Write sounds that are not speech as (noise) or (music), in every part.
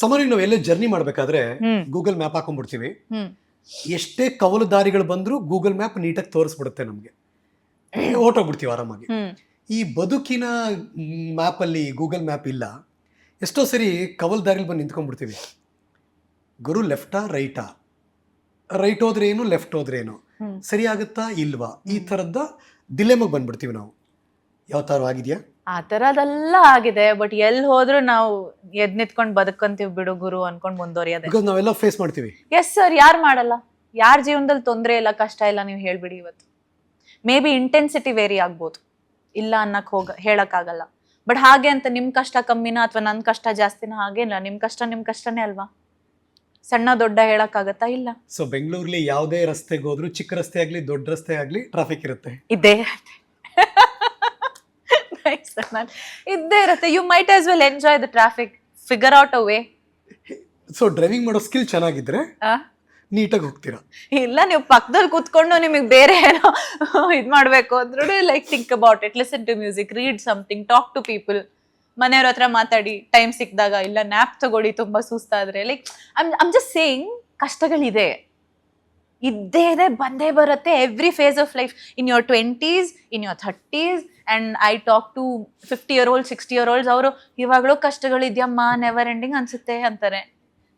ಸಾಮಾನ್ಯ ನಾವು ಎಲ್ಲೇ ಜರ್ನಿ ಮಾಡ್ಬೇಕಾದ್ರೆ ಗೂಗಲ್ ಮ್ಯಾಪ್ ಹಾಕೊಂಡ್ಬಿಡ್ತೀವಿ. ಎಷ್ಟೇ ಕವಲು ದಾರಿಗಳು ಬಂದರೂ ಗೂಗಲ್ ಮ್ಯಾಪ್ ನೀಟಾಗಿ ತೋರಿಸ್ಬಿಡುತ್ತೆ ನಮಗೆ. ಓಟೋಗ್ಬಿಡ್ತೀವಿ ಆರಾಮಾಗಿ. ಈ ಬದುಕಿನ ಮ್ಯಾಪಲ್ಲಿ ಗೂಗಲ್ ಮ್ಯಾಪ್ ಇಲ್ಲ ಎಷ್ಟೋ ಸರಿ ಕವಲ್ ದಾರಿಲಿ ಬಂದು ನಿಂತ್ಕೊಂಡ್ಬಿಡ್ತೀವಿ. ಗುರು ಲೆಫ್ಟಾ ರೈಟಾ ರೈಟ್ ಹೋದ್ರೆ ಏನು ಲೆಫ್ಟ್ ಹೋದ್ರೆ ಏನು? ಸರಿ ಆಗುತ್ತಾ ಇಲ್ವಾ? ಈ ಥರದ ದಿಲೆಮಗೆ ಬಂದ್ಬಿಡ್ತೀವಿ ನಾವು. ಯಾವ ಥರ ಆಗಿದೆಯಾ? ಆ ತರದೆಲ್ಲ ಆಗಿದೆ ಬಟ್ ಎಲ್ಲಿ ಹೋದ್ರು ನಾವು ಎದ್ ನಿತ್ಕೊಂಡ್ ಬದುಕಂತೀವಿ ಬಿಡು ಗುರು ಅನ್ಕೊಂಡು ಮುಂದುವರಿಯೋದೆ. ಬಿಕಾಸ್ ನಾವೆಲ್ಲ ಫೇಸ್ ಮಾಡ್ತೀವಿ. ಎಸ್ ಸರ್ ಯಾರು ಮಾಡಲ್ಲ? ಯಾರ ಜೀವನದಲ್ಲಿ ತೊಂದರೆ ಇಲ್ಲ ಕಷ್ಟ ಇಲ್ಲ ನೀವು ಹೇಳ್ಬಿಡಿ ಇವತ್ತು. ಮೇ ಬಿ ಇಂಟೆನ್ಸಿಟಿ ವೇರಿ ಆಗ್ಬೋದು. ಇಲ್ಲ ಅನ್ನಕ್ ಹೋಗ ಹೇಳಕ್ಕಾಗಲ್ಲ. ಬಟ್ ಹಾಗೆ ಅಂತ ನಿಮ್ ಕಷ್ಟ ಕಮ್ಮಿನ ಅಥವಾ ನನ್ ಕಷ್ಟ ಜಾಸ್ತಿನ ಹಾಗೇನಿಲ್ಲ ನಿಮ್ ಕಷ್ಟ ನಿಮ್ ಕಷ್ಟನೇ ಅಲ್ವಾ? ಸಣ್ಣ ದೊಡ್ಡ ಹೇಳಕ್ಕಾಗತ್ತಾ? ಇಲ್ಲ. ಸೊ ಬೆಂಗಳೂರಲ್ಲಿ ಯಾವುದೇ ರಸ್ತೆಗೆ ಹೋದ್ರು ಚಿಕ್ಕ ರಸ್ತೆ ಆಗ್ಲಿ ದೊಡ್ಡ ರಸ್ತೆ ಆಗ್ಲಿ ಟ್ರಾಫಿಕ್ ಇರುತ್ತೆ. ಇದ್ದೇ (laughs) (laughs) ಇರತ್ತೆ ನನ್. ಇದ್ದೇ ಇರುತ್ತೆ. You might as well enjoy the traffic figure out a way so driving ಮಾಡೋ ಸ್ಕಿಲ್ ಚೆನ್ನಾಗಿದ್ರೆ ನೀಟಾಗಿ ಹೋಗ್ತೀರಾ? ಇಲ್ಲ ನೀವು ಪಕ್ಕದಲ್ಲಿ ಕೂತ್ಕೊಂಡು ನಿಮಗೆ ಬೇರೆ ಏನೋ ಇದು ಮಾಡಬೇಕು ಅಂದ್ರೂ like think about it listen to music read something talk to people ಮನೆಯವ್ರ ಹತ್ರ ಮಾತಾಡಿ ಟೈಮ್ ಸಿಕ್ಕಿದಾಗ ಇಲ್ಲ ನ್ಯಾಪ್ ತಗೊಳ್ಳಿ ತುಂಬ ಸುಸ್ತಾದ್ರೆ. ಲೈಕ್ ಐಮ್ ಜಸ್ಟ್ ಸೇಯಿಂಗ್ ಕಷ್ಟಗಳಿದೆ. ಇದ್ದೇ ಇದೆ ಬಂದೇ ಬರುತ್ತೆ every phase of life in your twenties in your thirties and I talk to fifty year old sixty year olds ಅವರು ಇವಾಗಲೂ ಕಷ್ಟಗಳಿದೆಯಮ್ಮ ನೆವರ್ ಎಂಡಿಂಗ್ ಅನಿಸುತ್ತೆ ಅಂತಾರೆ.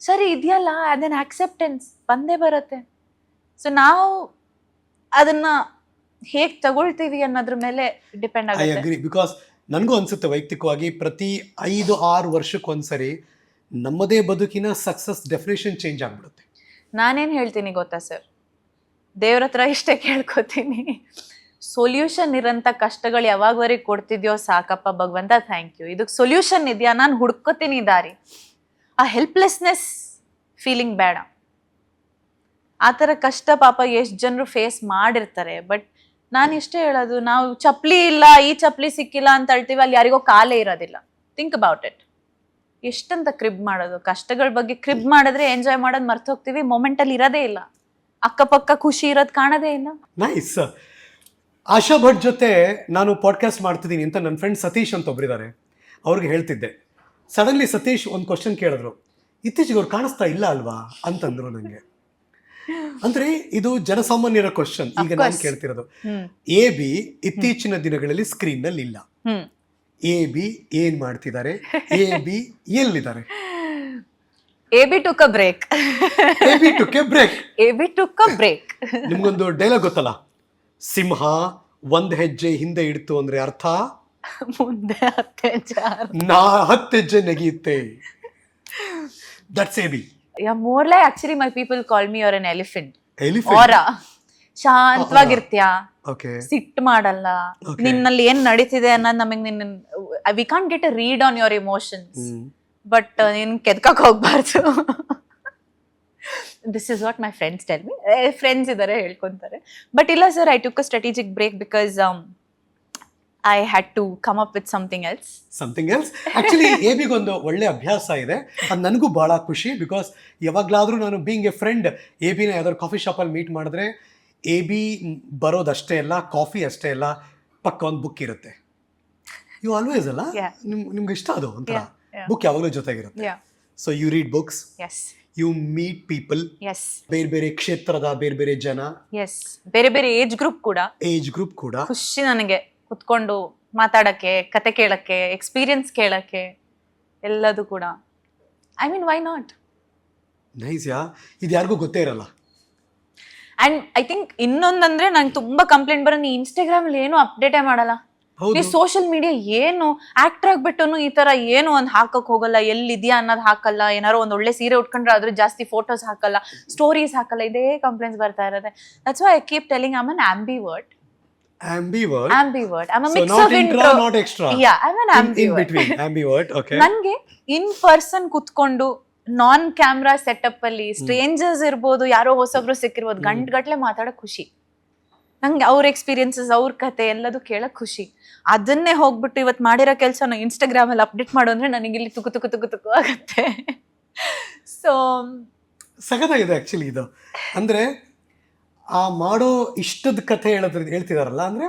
ಸರಿ ಇದೆಯಲ್ಲ ಅದನ್ನ ಆಕ್ಸೆಪ್ಟೆನ್ಸ್ ಬಂದೇ ಬರುತ್ತೆ. ಸೊ ನಾವು ಅದನ್ನು ಹೇಗೆ ತಗೊಳ್ತೀವಿ ಅನ್ನೋದ್ರ ಮೇಲೆ ಡಿಪೆಂಡ್ ಆಗುತ್ತೆ. ಅಗ್ರಿ ಬಿಕಾಸ್ ನನಗೂ ಅನಿಸುತ್ತೆ ವೈಯಕ್ತಿಕವಾಗಿ ಪ್ರತಿ ಐದು ಆರು ವರ್ಷಕ್ಕೊಂದ್ಸರಿ ನಮ್ಮದೇ ಬದುಕಿನ ಸಕ್ಸಸ್ ಡೆಫಿನೇಷನ್ ಚೇಂಜ್ ಆಗ್ಬಿಡುತ್ತೆ. ನಾನೇನು ಹೇಳ್ತೀನಿ ಗೊತ್ತಾ ಸರ್ ದೇವ್ರ ಹತ್ರ ಇಷ್ಟೇ ಕೇಳ್ಕೊತೀನಿ. ಸೊಲ್ಯೂಷನ್ ಇರೋಂಥ ಕಷ್ಟಗಳು ಯಾವಾಗವರೆಗೆ ಕೊಡ್ತಿದ್ಯೋ ಸಾಕಪ್ಪ ಭಗವಂತ ಥ್ಯಾಂಕ್ ಯು ಇದಕ್ಕೆ ಸೊಲ್ಯೂಷನ್ ಇದೆಯಾ? ನಾನು ಹುಡ್ಕೋತೀನಿ ದಾರಿ. ಆ ಹೆಲ್ಪ್ಲೆಸ್ನೆಸ್ ಫೀಲಿಂಗ್ ಬೇಡ. ಆ ಥರ ಕಷ್ಟ ಪಾಪ ಎಷ್ಟು ಜನರು ಫೇಸ್ ಮಾಡಿರ್ತಾರೆ. ಬಟ್ ನಾನು ಇಷ್ಟೇ ಹೇಳೋದು, ನಾವು ಚಪ್ಪಲಿ ಇಲ್ಲ, ಈ ಚಪ್ಪಲಿ ಸಿಕ್ಕಿಲ್ಲ ಅಂತ ಹೇಳ್ತೀವಿ ಅಲ್ಲಿ ಯಾರಿಗೋ ಕಾಲೇ ಇರೋದಿಲ್ಲ. ಥಿಂಕ್ ಅಬೌಟ್ ಇಟ್ ಎಷ್ಟಂತ ಕ್ರಿಬ್ ಮಾಡೋದು? ಕಷ್ಟಗಳ ಬಗ್ಗೆ ಕ್ರಿಬ್ ಮಾಡಿದ್ರೆ ಎಂಜಾಯ್ ಮಾಡೋದು ಮರ್ತು ಹೋಗ್ತೀವಿ ಮೊಮೆಂಟಲ್ಲಿ ಇರೋದೇ ಇಲ್ಲ. ಅಕ್ಕಪಕ್ಕ ಖುಷಿ ಇರೋದು ಕಾಣದೇ ಇಲ್ಲ. ನೈಸ್ ಆಶಾ ಭಟ್ ಜೊತೆ ನಾನು ಪಾಡ್ಕಾಸ್ಟ್ ಮಾಡ್ತಿದ್ದೀನಿ ಅಂತ ನನ್ನ ಫ್ರೆಂಡ್ ಸತೀಶ್ ಅಂತ ಒಬ್ಬರಿದ್ದಾರೆ ಅವ್ರಿಗೆ ಹೇಳ್ತಿದ್ದೆ. ಸಡನ್ಲಿ ಸತೀಶ್ ಒಂದು ಕ್ವಶನ್ ಕೇಳಿದ್ರು. ಇತ್ತೀಚೆಗೆ ಅವ್ರು ಕಾಣಿಸ್ತಾ ಇಲ್ಲ ಅಲ್ವಾ? ಅಂತಂದ್ರು ನನಗೆ ಅಂದ್ರೆ ಇದು ಜನಸಾಮಾನ್ಯರ ಕ್ವಶನ್ ಈಗ ನಾನು. ಕೇಳ್ತಿರೋದು. ಎ ಬಿ ಇತ್ತೀಚಿನ ದಿನಗಳಲ್ಲಿ ಸ್ಕ್ರೀನ್ನಲ್ಲಿ ಇಲ್ಲ. ಎ ಬಿ ಏನ್ ಮಾಡ್ತಿದ್ದಾರೆ? ಎ ಬಿ ಎಲ್ಲಿದ್ದಾರೆ? (laughs) A B took a break A B a break A B took a break ನಿಮ್ಗೊಂದು ಡೈಲಾಗ್ ಗೊತ್ತಲ್ಲ? ಸಿಂಹ ಒಂದ್ ಹೆಜ್ಜೆ ಹಿಂದೆ ಇಡ್ತು ಅಂದ್ರೆ ಅರ್ಥ? (laughs) ಮುಂದೆ ಹತ್ತೆ ಜಾರ್ ನಾ ಹತ್ತು ಹೆಜ್ಜೆ ನೆಗೆಯುತ್ತೆ. That's A B yeah more like actually my people call me uh an elephant elephant ಶಾಂತವಾಗಿ ಶಾಂತವಾಗಿರ್ತೀಯ? ಓಕೆ ಸಿಟ್ ಮಾಡಲ್ಲ. Okay. ನಿನ್ನಲ್ಲಿ ಏನ್ ನಡೀತಿದೆ ಅನ್ನೋದು ನಮಗೆ ನಿನ್ನ we can't get a read on your emotions but ನೀನು ಕೆದ್ಕಕ್ ಹೋಗ್ಬಾರ್ದು. This is what my friends tell me friends ಇದ್ದಾರೆ ಹೇಳ್ಕೊಂತಾರೆ. ಬಟ್ ಇಲ್ಲ sir I took a strategic break because I had to come up with something else something else actually A ಬಿಗೊಂದು ಒಳ್ಳೆ ಅಭ್ಯಾಸ ಇದೆ. ಅದು ನನಗೂ ಭಾಳ ಖುಷಿ ಬಿಕಾಸ್ ಯಾವಾಗಲಾದರೂ ನಾನು ಬೀಂಗ್ ಎ ಫ್ರೆಂಡ್ ಎ ಬಿನ ಯಾವ್ದಾದ್ರು ಕಾಫಿ ಶಾಪಲ್ಲಿ ಮೀಟ್ ಮಾಡಿದ್ರೆ ಎ ಬಿ ಬರೋದಷ್ಟೇ ಅಲ್ಲ ಕಾಫಿ ಅಷ್ಟೇ ಅಲ್ಲ ಪಕ್ಕ ಒಂದು ಬುಕ್ ಇರುತ್ತೆ. ಯು ಆಲ್ವೇಸ್ ಅಲ್ಲ? Yeah. ನಿಮ್ಗೆ ಇಷ್ಟ ಅದು ಒಂಥರ. ಬುಕ್ ಯಾವಾಗಲೂ ಜೊತೆಗಿರುತ್ತೆ. So you read books you meet people yes ಬೇರೆ ಬೇರೆ ಕ್ಷೇತ್ರದ ಬೇರೆ ಬೇರೆ ಜನ. ಎಸ್ ಬೇರೆ ಬೇರೆ ಏಜ್ ಗ್ರೂಪ್ ಕೂಡ. ಏಜ್ ಗ್ರೂಪ್ ಕೂಡ. ಖುಷಿ ನನಗೆ ಕುತ್ಕೊಂಡು ಮಾತಾಡಕ್ಕೆ ಕತೆ ಕೇಳಕ್ಕೆ ಎಕ್ಸ್ಪೀರಿಯನ್ಸ್ ಕೇಳಕ್ಕೆ ಎಲ್ಲದು ಕೂಡ. I mean why not nice yeah ಇದು ಯಾರಿಗೂ ಗೊತ್ತೇ ಇರಲ್ಲ. ಅಂಡ್ ಐ ಥಿಂಕ್ ಇನ್ನೊಂದಂದ್ರೆ ನಂಗೆ ತುಂಬಾ ಕಂಪ್ಲೇಂಟ್ ಬರೋ ನೀ ಇನ್ಸ್ಟಾಗ್ರಾಮಲ್ಲಿ ಏನು ಅಪ್ಡೇಟೇ ಮಾಡಲ್ಲ. ಸೋಷಿಯಲ್ ಮೀಡಿಯಾ ಏನು ಆಕ್ಟರ್ ಆಗ್ಬಿಟ್ಟು ಈ ತರ ಏನು ಒಂದ್ ಹಾಕಕ್ ಹೋಗಲ್ಲ ಎಲ್ಲಿದ್ಯಾ ಅನ್ನೋದು ಹಾಕಲ್ಲ ಏನಾರೋ ಒಂದ್ ಒಳ್ಳೆ ಸೀರೆ ಉಟ್ಕೊಂಡ್ರೆ ಅದ್ರ ಜಾಸ್ತಿ ಫೋಟೋಸ್ ಹಾಕಲ್ಲ ಸ್ಟೋರೀಸ್ ಹಾಕಲ್ಲ ಇದೇ ಕಂಪ್ಲೇಂಟ್ಸ್ ಬರ್ತಾ ಇರೋದೆ. That's why I keep telling am an ambivert ambivert. Ambivert I'm so mix not of intra intro not extra? Yeah I'm an in, in between. (laughs) Ambivert okay. ನನ್ಗೆ ಇನ್ ಪರ್ಸನ್ ಕುತ್ಕೊಂಡು ನಾನ್ camera setup ಅಲ್ಲಿ strangers ಇರ್ಬೋದು ಯಾರೋ ಹೊಸಬ್ರು ಸಿಕ್ಕಿರ್ಬೋದು. ಗಂಟ್ ಗಟ್ಲೆ ಮಾತಾಡೋ ಖುಷಿ. ನಂಗೆ ಅವ್ರ ಎಕ್ಸ್ಪೀರಿಯನ್ಸಸ್ ಅವ್ರ ಕತೆ ಎಲ್ಲದೂ ಕೇಳಕ್ ಖುಷಿ. ಅದನ್ನೇ ಹೋಗ್ಬಿಟ್ಟು ಇವತ್ತು ಮಾಡಿರೋ ಕೆಲಸನ ಇನ್ಸ್ಟಾಗ್ರಾಮ್ ಅಲ್ಲಿ ಅಪ್ಡೇಟ್ ಮಾಡು ಅಂದ್ರೆ ನನಗೆ ಇಲ್ಲಿ ತುಕು ತುಕು ತುಕು ತುಕು ಆಗುತ್ತೆ. ಸೊ ಸಖತ್ತಾಗಿದೆ ಆಕ್ಚುಲಿ ಇದು. ಅಂದ್ರೆ ಆ ಮಾಡೋ ಇಷ್ಟದ ಕಥೆ ಹೇಳೋದ್ರ ಹೇಳ್ತಿದಾರಲ್ಲ, ಅಂದ್ರೆ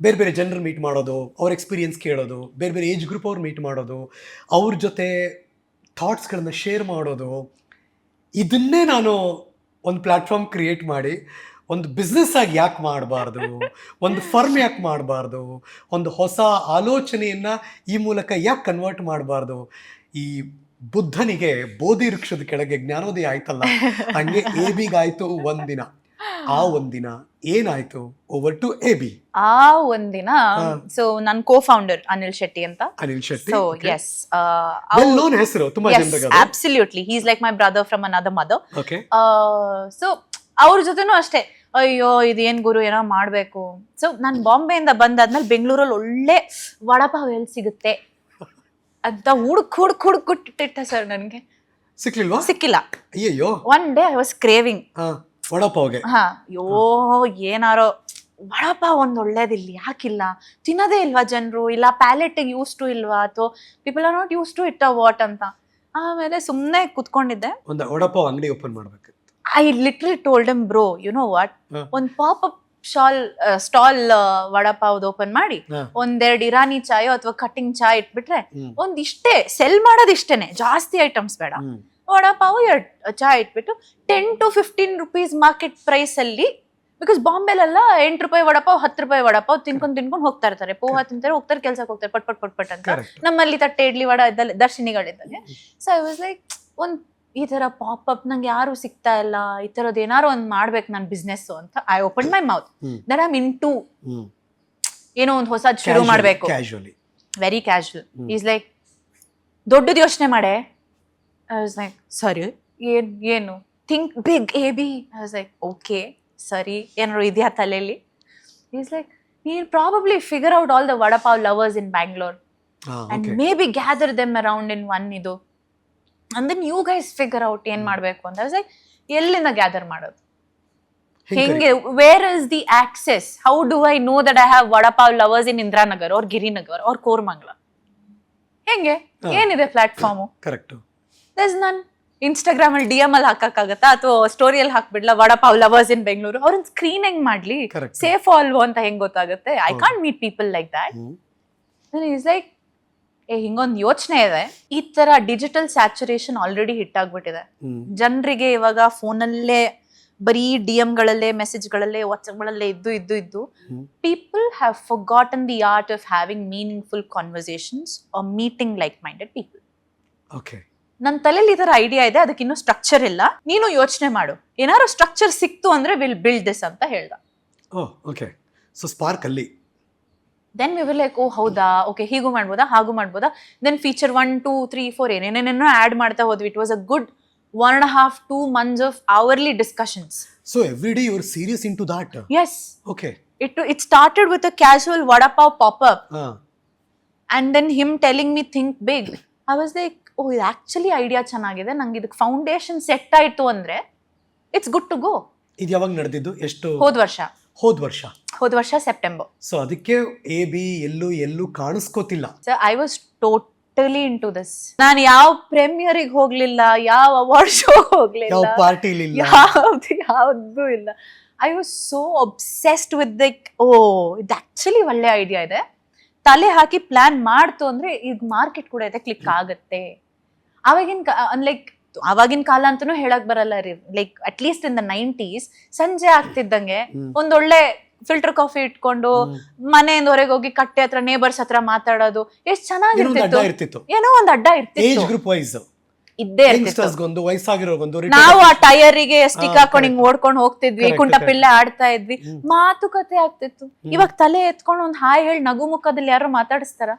ಬೇರೆ ಬೇರೆ ಜನರು ಮೀಟ್ ಮಾಡೋದು, ಅವ್ರ ಎಕ್ಸ್ಪೀರಿಯನ್ಸ್ ಕೇಳೋದು, ಬೇರೆ ಬೇರೆ ಏಜ್ ಗ್ರೂಪ್ ಅವ್ರು ಮೀಟ್ ಮಾಡೋದು, ಅವ್ರ ಜೊತೆ ಥಾಟ್ಸ್ಗಳನ್ನ ಶೇರ್ ಮಾಡೋದು, ಇದನ್ನೇ ನಾನು ಒಂದು ಪ್ಲ್ಯಾಟ್ಫಾರ್ಮ್ ಕ್ರಿಯೇಟ್ ಮಾಡಿ ಒಂದು ಬಿಸ್ನೆಸ್ ಆಗಿ ಯಾಕೆ ಮಾಡಬಾರ್ದು? ಒಂದು ಫರ್ಮ್ ಯಾಕೆ ಮಾಡಬಾರ್ದು? ಒಂದು ಹೊಸ ಆಲೋಚನೆಯನ್ನು ಈ ಮೂಲಕ ಯಾಕೆ ಕನ್ವರ್ಟ್ ಮಾಡಬಾರ್ದು? ಈ ಬುದ್ಧನಿಗೆ ಬೋಧಿ ವೃಕ್ಷದ ಕೆಳಗೆ ಜ್ಞಾನೋದಯ ಆಯ್ತಲ್ಲ ಹಂಗೆ ಎ ಬಿಗಾಯ್ತು ಒಂದಿನ. ಆ ಒಂದಿನ ಏನಾಯ್ತು? ಓವರ್ ಟು ಎ ಬಿ ಆ ಒಂದಿನ ಸೊ ನನ್ ಕೋ ಫೌಂಡರ್ ಅನಿಲ್ ಶೆಟ್ಟಿ ಅಂತ. Anil Shetty so as well known ಹೆಸರು ತುಂಬಾ ಜನರಿಗೆ ಅದು. He he's like my brother from another mother okay so ಅವ್ರ ಜೊತೆನೂ ಅಷ್ಟೇ. ಅಯ್ಯೋ ಇದೇನ್ ಗುರು ಏನೋ ಮಾಡ್ಬೇಕು. ಸೊ ನಾನು ಬಾಂಬೆಯಿಂದ ಬಂದಾದ್ಮೇಲೆ ಬೆಂಗಳೂರಲ್ಲಿ ಒಳ್ಳೆ ವಡಪಾವ್ ಎಲ್ಲಿ ಸಿಗುತ್ತೆ. ಅಂತ ಹುಡುಕ್ ಹುಡುಕ್ ಹುಡುಕ್ ಸರ್ ನನಗೆ. ಸಿಕ್ಲಿಲ್ವಾ? ಸಿಕ್ಕಿಲ್ಲ. ಅಯ್ಯಯ್ಯೋ. One day I was craving ಹಾ ವಡಪಾವ್ಗೆ. ಹಾ ಅಯ್ಯೋ ಏನಾರೋ. ವಡಪಾವ್ ಒಂದು ಒಳ್ಳೇದಿಲ್ಲ ಯಾಕಿಲ್ಲ? ತಿನ್ನೋದೇ ಇಲ್ವಾ ಜನರು? ಇಲ್ಲ ಪ್ಯಾಲೆಟ್ ಯೂಸ್ ಟು ಇಲ್ವಾ? ಅಥವಾ people are not use to it what ಅಂತ. ಆಮೇಲೆ ಸುಮ್ಮನೆ ಕುತ್ಕೊಂಡಿದ್ದೆ. ಒಂದು ವಡಪಾವ್ ಅಂಗಡಿ ಓಪನ್ ಮಾಡ್ಬೇಕು. I literally told M bro you know what ಒಂದು pop up shawl stall ವಡಪಾವ್ದು open ಮಾಡಿ. ಒಂದೆರಡು ಇರಾನಿ ಚಾಯೋ ಅಥವಾ ಕಟಿಂಗ್ ಚಾಯ್ ಇಟ್ಬಿಟ್ರೆ ಒಂದಿಷ್ಟೇ ಒಂದ್ ಇಷ್ಟೇ ಸೆಲ್ ಮಾಡೋದಿಷ್ಟೇನೆ ಜಾಸ್ತಿ ಐಟಮ್ಸ್ ಬೇಡ. ವಡಪಾವ್ ಎರಡು ಚಾಯ್ ಇಟ್ಬಿಟ್ಟು ten to fifteen rupees market price ಅಲ್ಲಿ ಬಿಕಾಸ್ ಬಾಂಬೆಲೆಲ್ಲ ಎಂಟು ರೂಪಾಯಿ ವಡಪಾವ್ ಹತ್ತು ರೂಪಾಯಿ ವಡಪಾವ್ ತಿನ್ಕೊಂಡು ತಿನ್ಕೊಂಡು ಹೋಗ್ತಾ ಇರ್ತಾರೆ ಪೋಹ ತಿಂತಾರೆ ಹೋಗ್ತಾರೆ ಕೆಲ್ಸಕ್ಕೆ ಹೋಗ್ತಾರೆ ಪಟ್ ಪಟ್ ಪಟ್ ಪಟ್ ಅಂತ. ನಮ್ಮಲ್ಲಿ ತಟ್ಟೆ ಇಡ್ಲಿ ವಡ ಇದ್ದಲ್ಲಿ ದರ್ಶಿನಿಗಳಿದ್ದಂಗೆ ಸೊ ಐ ವಾಸ್ ಲೈಕ್ ಒಂದ್ ಈ ತರ ಪಾಪ್ ಅಪ್ ನಂಗೆ ಯಾರು ಸಿಗ್ತಾ ಇಲ್ಲ ಈ ತರದ್ ಏನಾರು ಒಂದ್ ಮಾಡ್ಬೇಕು ನನ್ನ ಬಿಸ್ನೆಸ್ ಅಂತ I open my mouth then I'm um into ಏನೋ ಒಂದು ಹೊಸದ್ ಶುರು ಮಾಡ್ಬೇಕು. Very casual. ಈಸ್ ಲೈಕ್ ದೊಡ್ಡದು ಯೋಚನೆ ಮಾಡೆ. ಐ ವಾಸ್ ಲೈಕ್ ಸರಿ. ಏನ್ ಏನು? Think big A B I like okay ಸರಿ. ಏನಾರು ಇದೆಯಾ ತಲೆಯಲ್ಲಿ ಈಸ್ ಲೈಕ್ ನೀನ್ probably figure out all the vada pav lovers in Bangalore and maybe gather them around in one ಇದು. And then you guys figure out ಏನ್ ಮಾಡ್ಬೇಕು ಅಂತ. Like ಎಲ್ಲಿಂದ ಗ್ಯಾದರ್ ಮಾಡೋದು? ಹೆಂಗೆ where is the access how do I know that I have vada pav lovers in Indiranagar ಅವ್ರ ಗಿರಿನಗರ್ ಅವ್ರ ಕೋರ್ಮಂಗ್ಲ ಹೆಂಗೆ. ಏನಿದೆ ಪ್ಲಾಟ್ಫಾರ್ಮು ಕರೆಕ್ಟ್ ದಸ್ ನನ್ ಇನ್ಸ್ಟಾಗ್ರಾಮ್ ಅಲ್ಲಿ ಡಿ ಎಂ ಅಲ್ಲಿ ಹಾಕಕ್ಕಾಗತ್ತಾ? ಅಥವಾ ಸ್ಟೋರಿಯಲ್ಲಿ ಹಾಕ್ಬಿಡ್ಲಾ ವಡಪಾವ್ ಲವರ್ಸ್ ಇನ್ ಬೆಂಗಳೂರು ಅವ್ರನ್ನ ಸ್ಕ್ರೀನ್ ಹೆಂಗ್ ಮಾಡ್ಲಿ. ಸೇಫ್ ಅಲ್ವೋ ಅಂತ ಹೆಂಗ್ ಗೊತ್ತಾಗುತ್ತೆ? I. Can't meet people like that is like ಏ ಹಿಂಗೊಂದು ಯೋಚನೆ ಇದೆ. ಈ ತರ ಡಿಜಿಟಲ್ ಸ್ಯಾಚುರೇಷನ್ ಆಲ್ರೆಡಿ ಹಿಟ್ ಆಗ್ಬಿಟ್ಟಿದೆ. ಜನರಿಗೆ ಇವಾಗ ಫೋನಲ್ಲೇ ಬರೀ ಡಿ ಗಳಲ್ಲೇ ಮೆಸೇಜ್ಗಳಲ್ಲೇ ವಾಟ್ಸಪ್ಗಳಲ್ಲೇ ಇದ್ದು ಇದ್ದು ಇದ್ದು. People have forgotten the art of having meaningful conversations or meeting like minded people okay ನನ್ನ ತಲೆಯಲ್ಲಿ ಈ ಐಡಿಯಾ ಇದೆ ಅದಕ್ಕೆ ಇನ್ನೂ ಸ್ಟ್ರಕ್ಚರ್ ಇಲ್ಲ. ನೀನು ಯೋಚನೆ ಮಾಡು. ಏನಾದ್ರು ಸ್ಟ್ರಕ್ಚರ್ ಸಿಕ್ತು ಅಂದ್ರೆ ವಿಲ್ ಬಿಲ್ಡ್ ದಿಸ್ ಅಂತ ಹೇಳ್ದ. ಓ ಓಕೆ ಸೊ ಸ್ಪಾರ್ಕ್ ಅಲ್ಲಿ ದೆನ್ ವಿ ವಿಲ್ ಲೈಕ್ ಓ ಹೌದಾ? ಓಕೆ ಹೀಗೂ ಮಾಡ್ಬೋದಾ? ಹಾಗೂ ಮಾಡ್ಬೋದಾ? Then feature one two three four ಏನೇನೇನೋ add ಮಾಡ್ತಾ ಹೋದ್ವಿ. It was a good one and half two months of hourly discussions so every day you're serious into that yes okay it it started with a casual vada pav pop up then and then him telling me think big. I was like oh ಇದು actually idea ಚೆನ್ನಾಗಿದೆ. ನಂಗೆ ಇದಕ್ಕೆ foundation set ಆಯಿತು ಅಂದರೆ it's good to go ಇದು ಯಾವಾಗ ನಡೆದಿದ್ದು? ಎಷ್ಟು? ಹೋದ್ ವರ್ಷ. ಹೋದ್ ವರ್ಷ. ಹೋದ್ ವರ್ಷ ಸೆಪ್ಟೆಂಬರ್. ಸೊ ಅದಕ್ಕೆ ಎ ಬಿ ಎಲ್ಲೂ ಎಲ್ಲೂ ಕಾಣಿಸ್ಕೋತಿಲ್ಲ. So I was totally into this ನಾನು ಯಾವ ಪ್ರೀಮಿಯರಿಗೆ ಹೋಗ್ಲಿಲ್ಲ ಯಾವ ಅವಾರ್ಡ್ ಶೋ ಯಾವ ಹೋಗ್ಲಿಲ್ಲ ಪಾರ್ಟಿಲಿ ಇಲ್ಲ. ಯಾವ್ದು ಯಾವ್ದು ಇಲ್ಲ. I was so obsessed with like oh ಇದು ಆಕ್ಚುಲಿ ಒಳ್ಳೆ ಐಡಿಯಾ ಇದೆ. ತಲೆ ಹಾಕಿ ಪ್ಲಾನ್ ಮಾಡ್ತು ಅಂದ್ರೆ ಈಗ ಮಾರ್ಕೆಟ್ ಕೂಡ ಇದೆ ಕ್ಲಿಕ್ ಆಗತ್ತೆ. ಅವಾಗಿನ ಲೈಕ್ ಅವಾಗಿನ ಕಾಲ ಅಂತೂ ಹೇಳಕ್ ಬರಲ್ಲ ರೀ. Like at least in the nineties ಸಂಜೆ ಆಗ್ತಿದ್ದಂಗೆ ಒಂದೊಳ್ಳೆ ಫಿಲ್ಟರ್ ಕಾಫಿ ಇಟ್ಕೊಂಡು. ಮನೆಯಿಂದ ಹೊರಗೆ ಹೋಗಿ ಕಟ್ಟೆ ಹತ್ರ ನೇಬರ್ಸ್ ಹತ್ರ ಮಾತಾಡೋದು ಎಷ್ಟು ಚೆನ್ನಾಗಿರ್ತಿತ್ತು. ಇರ್ತಿತ್ತು. ಏನೋ ಒಂದ್ ಅಡ್ಡ ಇರ್ತಿತ್ತು. ಗ್ರೂಪ್ ವೈಸ್ ಇದ್ದೇ ನಾವು ಆ ಟೈರಿಗೆ ಸ್ಟಿಕ್ ಹಾಕೊಂಡು ಹಿಂಗ್ ಓಡ್ಕೊಂಡು ಹೋಗ್ತಿದ್ವಿ Correct, ಕುಂಟ correct. ಆಡ್ತಾ ಇದ್ವಿ. ಮಾತುಕತೆ ಆಗ್ತಿತ್ತು. ಇವಾಗ ತಲೆ ಎತ್ಕೊಂಡು ಒಂದ್ ಹಾಯ್ ಹೇಳಿ ನಗು ಮುಖದಲ್ಲಿ ಯಾರು ಮಾತಾಡಿಸ್ತಾರ?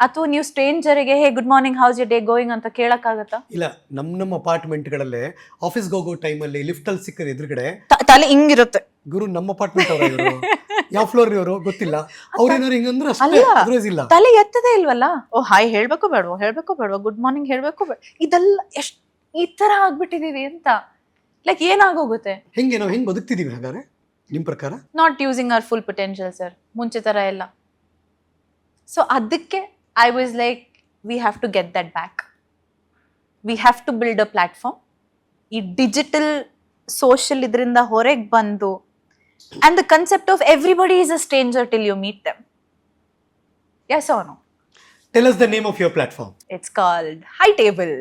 ಅಥವಾ ನೀವು ಸ್ಟ್ರೇಂಜರಿಗೆ hey good morning how's your day going ಅಂತ ಕೇಳಕ್ ಆಗತ್ತಾ ಇಲ್ಲ ನಮ್ ನಮ್ಮ ಅಪಾರ್ಟ್ಮೆಂಟ್ಗಳಲ್ಲೇ ಆಫೀಸ್ ಹೋಗೋ ಟೈಮಲ್ಲಿ ಲಿಫ್ಟ್ ಅಲ್ಲಿ ಸಿಕ್ಕದ ಎದುರುಗಡೆ ತಲೆ ಹಿಂಗಿರುತ್ತೆ. ಗುರು ನಮ್ಮ ಅಪಾರ್ಟ್ಮೆಂಟ್ ಅವ್ರ ಇವರು? (laughs) ಯಾವ ಫ್ಲೋರ್ ಇವರು ಗೊತ್ತಿಲ್ಲ. ಅವ್ರೇನಾರು ಹಿಂಗಂದ್ರೆ ಅಷ್ಟೇ ಅಲ್ಲ. ಅದ್ರೈಸ್ ಇಲ್ಲ. ತಲೆ ಎತ್ತದೇ ಇಲ್ವಲ್ಲ? ಓ ಹಾಯ್ ಹೇಳ್ಬೇಕು ಬೇಡ ಹೇಳ್ಬೇಕು ಬೇಡವಾ ಗುಡ್ ಮಾರ್ನಿಂಗ್ ಹೇಳ್ಬೇಕು ಬೇಡ ಇದೆಲ್ಲ ಎಷ್ಟ್ ಈ ತರ ಆಗ್ಬಿಟ್ಟಿದೀವಿ ಅಂತ. ಲೈಕ್ ಏನಾಗೋಗುತ್ತೆ? ಹೆಂಗೆ ನಾವು ಹೆಂಗ್ ಬದುಕ್ತಿದೀವಿ ಹಾಗಾದ್ರೆ? ನಿಮ್ ಪ್ರಕಾರ? Not using our full potential sir ಮುಂಚೆ ಥರ ಎಲ್ಲ. ಸೊ ಅದಕ್ಕೆ I was like we have to get that back we have to build a platform ಈ ಡಿಜಿಟಲ್ ಸೋಷಿಯಲ್ ಇದರಿಂದ ಹೊರಗೆ ಬಂದು and the concept of everybody is a stranger till you meet them yes ಅವನು tell us the name of your platform it's called high table